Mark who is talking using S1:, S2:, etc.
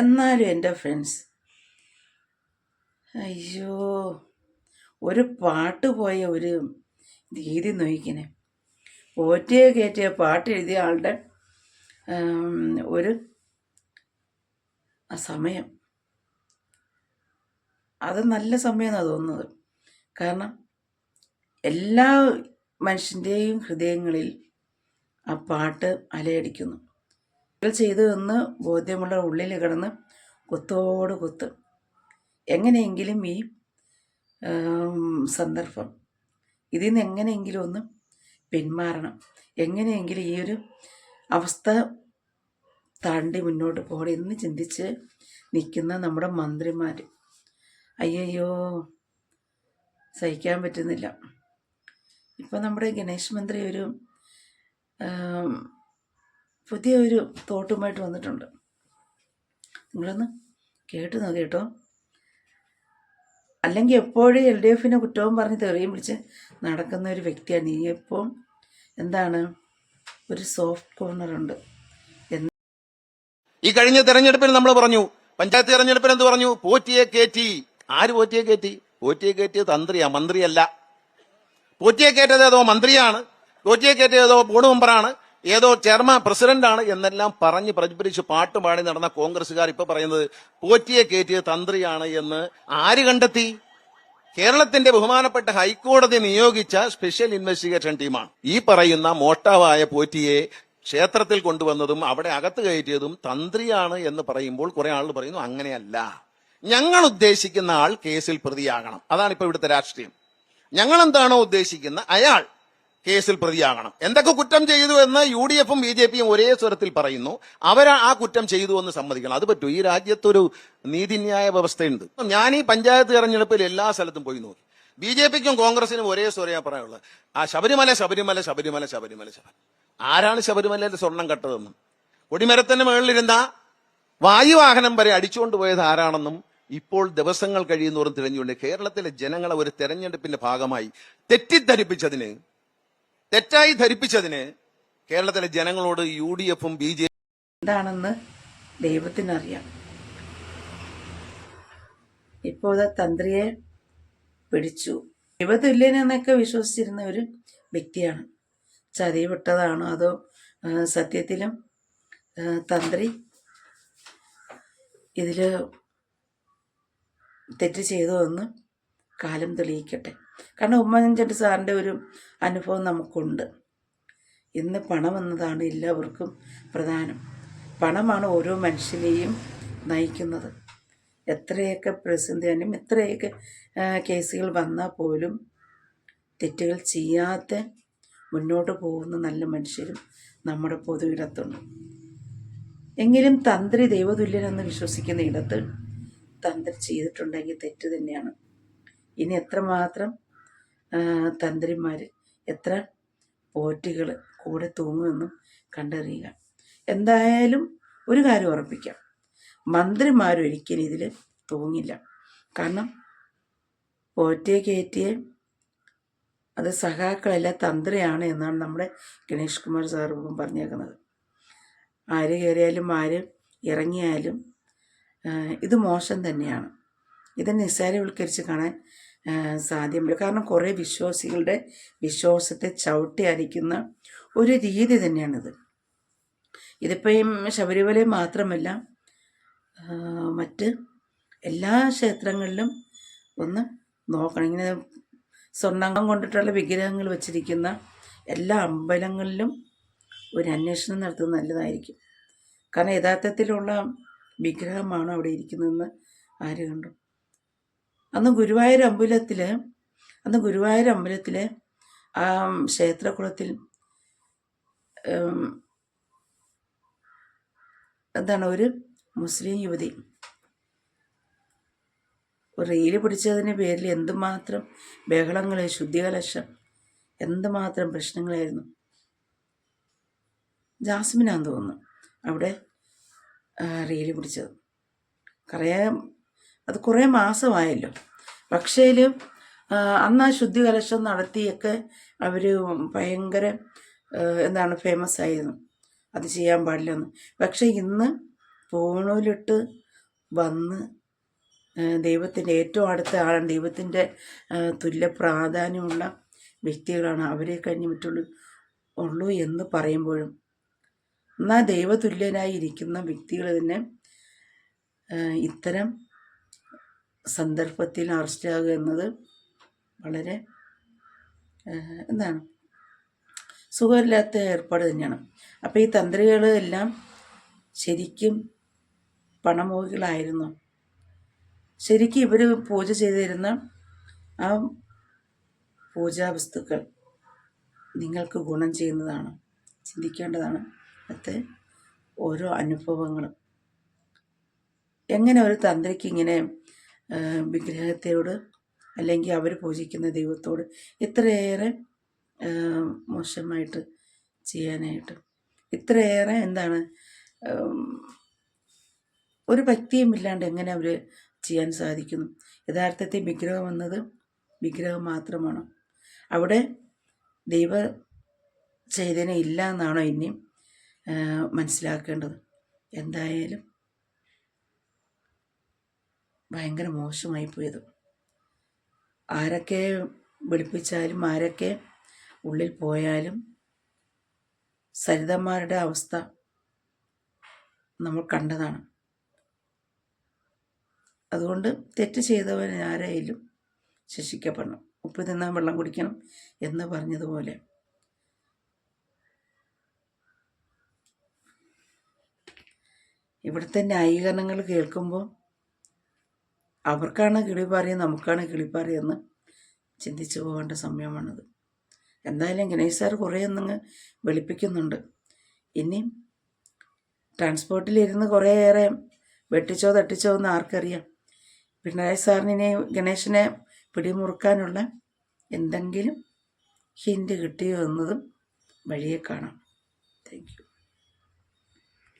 S1: എന്നാലും എന്റെ ഫ്രണ്ട്സ് അയ്യോ ഒരു പാട്ട് പോയ ഒരു രീതി നോയിക്കിനെ പോറ്റിയെ കയറ്റിയ പാട്ട് എഴുതിയ ആളുടെ ഒരു സമയം. അത് നല്ല സമയമെന്നാണ് തോന്നുന്നത്. കാരണം എല്ലാ മനുഷ്യന്റെയും ഹൃദയങ്ങളിൽ ആ പാട്ട് അലയടിക്കുന്നു. ചെയ്തു എന്ന് ബോധ്യമുള്ള ഉള്ളിൽ കിടന്ന് കുത്തോട് കുത്ത്. എങ്ങനെയെങ്കിലും ഈ സന്ദർഭം ഇതിൽ നിന്ന് എങ്ങനെയെങ്കിലും ഒന്ന് പിന്മാറണം. എങ്ങനെയെങ്കിലും ഈ ഒരു അവസ്ഥ താണ്ടി മുന്നോട്ട് പോകണം എന്ന് ചിന്തിച്ച് നിൽക്കുന്ന നമ്മുടെ മന്ത്രിമാർ അയ്യയ്യോ സഹിക്കാൻ പറ്റുന്നില്ല. ഇപ്പം നമ്മുടെ ഗണേഷ് മന്ത്രി ഒരു ആം, പുതിയ ഒരു തോട്ടുമായിട്ട് വന്നിട്ടുണ്ട്. നിങ്ങളൊന്ന് കേട്ട് നോക്കി കേട്ടോ. അല്ലെങ്കിൽ എപ്പോഴും എൽ ഡി എഫിനെ കുറ്റവും പറഞ്ഞ് തെറിയും പിടിച്ച് നടക്കുന്ന ഒരു വ്യക്തിയാണ്. നീ ഇപ്പോൾ എന്താണ്? ഒരു സോഫ്റ്റ് കോർണറുണ്ട്
S2: ഈ കഴിഞ്ഞ തെരഞ്ഞെടുപ്പിൽ നമ്മൾ പറഞ്ഞു. പഞ്ചായത്ത് തെരഞ്ഞെടുപ്പിൽ എന്ത് പറഞ്ഞു? പോറ്റിയെ കയറ്റി ആര് പോറ്റിയെ കയറ്റി പോറ്റിയെ കയറ്റിയ തന്ത്രിയാ. മന്ത്രിയല്ല. പോറ്റിയെ കയറ്റത് ഏതോ മന്ത്രിയാണ്. പോറ്റിയെ കയറ്റിയത് ഏതോ ബോർഡ് മെമ്പറാണ് ഏതോ ചെയർമാൻ പ്രസിഡന്റാണ് എന്നെല്ലാം പറഞ്ഞ് പ്രചരിപ്പിച്ച് പാട്ട് പാടി നടന്ന കോൺഗ്രസ്സുകാർ ഇപ്പൊ പറയുന്നത് പോറ്റിയെ കയറ്റിയ തന്ത്രിയാണ് എന്ന് ആര് കണ്ടെത്തി? കേരളത്തിന്റെ ബഹുമാനപ്പെട്ട ഹൈക്കോടതി നിയോഗിച്ച സ്പെഷ്യൽ ഇൻവെസ്റ്റിഗേഷൻ ടീമാണ്. ഈ പറയുന്ന മോട്ടാവായ പോറ്റിയെ ക്ഷേത്രത്തിൽ കൊണ്ടുവന്നതും അവിടെ അകത്ത് കയറ്റിയതും തന്ത്രിയാണ് എന്ന് പറയുമ്പോൾ കുറെ ആളുകൾ പറയുന്നു അങ്ങനെയല്ല. ഞങ്ങൾ ഉദ്ദേശിക്കുന്ന ആൾ കേസിൽ പ്രതിയാകണം. അതാണ് ഇപ്പൊ ഇവിടുത്തെ രാഷ്ട്രീയം. ഞങ്ങൾ എന്താണോ ഉദ്ദേശിക്കുന്ന അയാൾ കേസിൽ പ്രതിയാകണം. എന്തൊക്കെ കുറ്റം ചെയ്തു എന്ന് യു ഡി എഫും ബി ജെ പിയും ഒരേ സ്വരത്തിൽ പറയുന്നു. അവർ ആ കുറ്റം ചെയ്തു എന്ന് സമ്മതിക്കണം. അത് പറ്റൂ. ഈ രാജ്യത്തൊരു നീതിന്യായ വ്യവസ്ഥയുണ്ട്. ഞാൻ ഈ പഞ്ചായത്ത് തെരഞ്ഞെടുപ്പിൽ എല്ലാ സ്ഥലത്തും പോയി നോക്കി. ബി ജെ പിക്കും കോൺഗ്രസിനും ഒരേ സ്വരയാണ് പറയാനുള്ളത്. ആ ശബരിമല ശബരിമല ശബരിമല ശബരിമല ശബരിമല. ആരാണ് ശബരിമലയിൽ സ്വർണം കട്ടതെന്നും? കൊടിമരത്തിന്റെ മുകളിലിരുന്ന വായുവാഹനം വരെ അടിച്ചുകൊണ്ട് പോയത് ആരാണെന്നും ഇപ്പോൾ ദിവസങ്ങൾ കഴിയുന്നോറും തിരഞ്ഞുകൊണ്ട് കേരളത്തിലെ ജനങ്ങളെ ഒരു തെരഞ്ഞെടുപ്പിന്റെ ഭാഗമായി തെറ്റിദ്ധരിപ്പിച്ചതിന് തെറ്റായി ധരിപ്പിച്ചതിന് കേരളത്തിലെ ജനങ്ങളോട് യു ഡി എഫും ബി ജെ
S1: എന്താണെന്ന് ദൈവത്തിനറിയാം. ഇപ്പോൾ തന്ത്രിയെ പിടിച്ചു. ദൈവതുല്യനെന്നൊക്കെ വിശ്വസിച്ചിരുന്ന ഒരു വ്യക്തിയാണ്. ചതി വിട്ടതാണോ അതോ സത്യത്തിലും തന്ത്രി ഇതിൽ തെറ്റ് ചെയ്തു എന്ന് കാലം തെളിയിക്കട്ടെ. കാരണം ഉമ്മൻചാണ്ടി സാറിന്റെ ഒരു അനുഭവം നമുക്കുണ്ട്. ഇന്ന് പണം എന്നതാണ് എല്ലാവർക്കും പ്രധാനം. പണമാണ് ഓരോ മനുഷ്യനെയും നയിക്കുന്നത്. എത്രയൊക്കെ പ്രതിസന്ധിയാലും എത്രയൊക്കെ കേസുകൾ വന്നാൽ പോലും തെറ്റുകൾ ചെയ്യാതെ മുന്നോട്ട് പോകുന്ന നല്ല മനുഷ്യരും നമ്മുടെ പൊതുവിടത്തുണ്ട് എങ്കിലും തന്ത്രി ദൈവതുല്യനെന്ന് വിശ്വസിക്കുന്ന ഇടത്ത് തന്ത്രി ചെയ്തിട്ടുണ്ടെങ്കിൽ തെറ്റ് തന്നെയാണ്. ഇനി എത്രമാത്രം തന്ത്രിമാർ എത്ര പോറ്റുകൾ കൂടെ തൂങ്ങുമെന്നും കണ്ടറിയുക. എന്തായാലും ഒരു കാര്യം ഉറപ്പിക്കാം. മന്ത്രിമാരൊരിക്കലും ഇതിൽ തൂങ്ങില്ല. കാരണം പോറ്റിയെ കയറ്റിയെ അത് സഖാക്കളല്ല തന്ത്രിയാണ് എന്നാണ് നമ്മുടെ ഗണേഷ് കുമാർ ഇപ്പം പറഞ്ഞേക്കുന്നത്. ആര് കയറിയാലും ആര് ഇറങ്ങിയാലും ഇത് മോശം തന്നെയാണ്. ഇത് നിസ്സാരവൽക്കരിച്ച് കാണാൻ ആ, സാധ്യമല്ല കാരണം കുറേ വിശ്വാസികളുടെ വിശ്വാസത്തെ ചവിട്ടി അരിക്കുന്ന ഒരു രീതി തന്നെയാണിത്. ഇതിപ്പം ശബരിമല മാത്രമല്ല മറ്റ് എല്ലാ ക്ഷേത്രങ്ങളിലും ഒന്ന് നോക്കണം. ഇങ്ങനെ സ്വർണം കൊണ്ടിട്ടുള്ള വിഗ്രഹങ്ങൾ വച്ചിരിക്കുന്ന എല്ലാ അമ്പലങ്ങളിലും ഒരു അന്വേഷണം നടത്തുന്നത് നല്ലതായിരിക്കും. കാരണം യഥാർത്ഥത്തിലുള്ള വിഗ്രഹമാണ് അവിടെ ഇരിക്കുന്നതെന്ന് ആര് കണ്ടു? അന്ന് ഗുരുവായൂർ അമ്പലത്തിൽ അന്ന് ഗുരുവായൂർ അമ്പലത്തിൽ ആ ക്ഷേത്രകുളത്തിൽ എന്താണ് ഒരു മുസ്ലിം യുവതി. റീൽ പിടിച്ചതിന്റെ പേരിൽ എന്തുമാത്രം ബഹളങ്ങൾ ശുദ്ധികലശം എന്തുമാത്രം പ്രശ്നങ്ങളായിരുന്നു. ജാസ്മിനാന്ന് തോന്നുന്നു അവിടെ റെയിൽ പിടിച്ചത്. കുറേ അത് കുറേ മാസമായല്ലോ. പക്ഷേലും അന്ന് ആ ശുദ്ധി കലശം നടത്തിയൊക്കെ അവർ ഭയങ്കര എന്താണ് ഫേമസ് ആയിരുന്നു അത് ചെയ്യാൻ പാടില്ലെന്ന്. പക്ഷേ ഇന്ന് ഫോണിലിട്ട് വന്ന് ദൈവത്തിന്റെ ഏറ്റവും അടുത്ത ആളാണ്. ദൈവത്തിന്റെ തുല്യ പ്രാധാന്യമുള്ള വ്യക്തികളാണ് അവരെ കഴിഞ്ഞ് മറ്റുള്ള ഉള്ളൂ എന്ന് പറയുമ്പോഴും. എന്നാൽ ദൈവതുല്യനായി ഇരിക്കുന്ന വ്യക്തികൾ തന്നെ ഇത്തരം സന്ദർഭത്തിൽ അറസ്റ്റ് ആകുക എന്നത് വളരെ എന്താണ്? സുഖമില്ലാത്ത ഏർപ്പാട് തന്നെയാണ്. അപ്പോൾ ഈ തന്ത്രികൾ എല്ലാം ശരിക്കും പണമോഹികളായിരുന്നു ശരിക്കും ഇവർ പൂജ ചെയ്തിരുന്ന ആ പൂജാ വസ്തുക്കൾ നിങ്ങൾക്ക് ഗുണം ചെയ്യുന്നതാണ് ചിന്തിക്കേണ്ടതാണ്. അത് ഓരോ അനുഭവങ്ങളും. എങ്ങനെ ഒരു തന്ത്രിക്ക് ഇങ്ങനെ വിഗ്രഹത്തോട് അല്ലെങ്കിൽ അവർ പൂജിക്കുന്ന ദൈവത്തോട് ഇത്രയേറെ മോശമായിട്ട് ചെയ്യാനായിട്ട്. ഇത്രയേറെ എന്താണ് ഒരു ഭക്തിയും ഇല്ലാണ്ട് എങ്ങനെ അവർ ചെയ്യാൻ സാധിക്കുന്നു? യഥാർത്ഥത്തിൽ വിഗ്രഹം എന്നത് വിഗ്രഹം മാത്രമാണ്. അവിടെ ദൈവ ചൈതന്യം ഇല്ല എന്നാണോ ഇനിയും മനസ്സിലാക്കേണ്ടത്? എന്തായാലും ഭയങ്കര മോശമായി പോയത്. ആരൊക്കെ വിളിപ്പിച്ചാലും ആരൊക്കെ ഉള്ളിൽ പോയാലും സരിതമാരുടെ അവസ്ഥ നമ്മൾ കണ്ടതാണ്. അതുകൊണ്ട് തെറ്റ് ചെയ്തവൻ ആരായാലും ശിക്ഷിക്കപ്പെടണം. ഉപ്പ് തിന്നാൻ വെള്ളം കുടിക്കണം എന്ന് പറഞ്ഞതുപോലെ. ഇവിടുത്തെ ന്യായീകരണങ്ങൾ കേൾക്കുമ്പോൾ അവർക്കാണ് കിളിപ്പാറി നമുക്കാണ് കിളിപ്പാറി എന്ന് ചിന്തിച്ചു പോകേണ്ട സമയമാണത്. എന്തായാലും ഗണേഷ് സാർ കുറേ ഒന്നങ്ങ് വെളുപ്പിക്കുന്നുണ്ട്. ഇനി ട്രാൻസ്പോർട്ടിലിരുന്ന് കുറേയേറെ വെട്ടിച്ചോ തട്ടിച്ചോ എന്ന് ആർക്കറിയാം. പിണറായി സാറിനെ ഗണേശനെ പിടിമുറുക്കാനുള്ള എന്തെങ്കിലും ഹിൻഡ് കിട്ടിയോ എന്നതും വഴിയെ കാണാം. Thank you.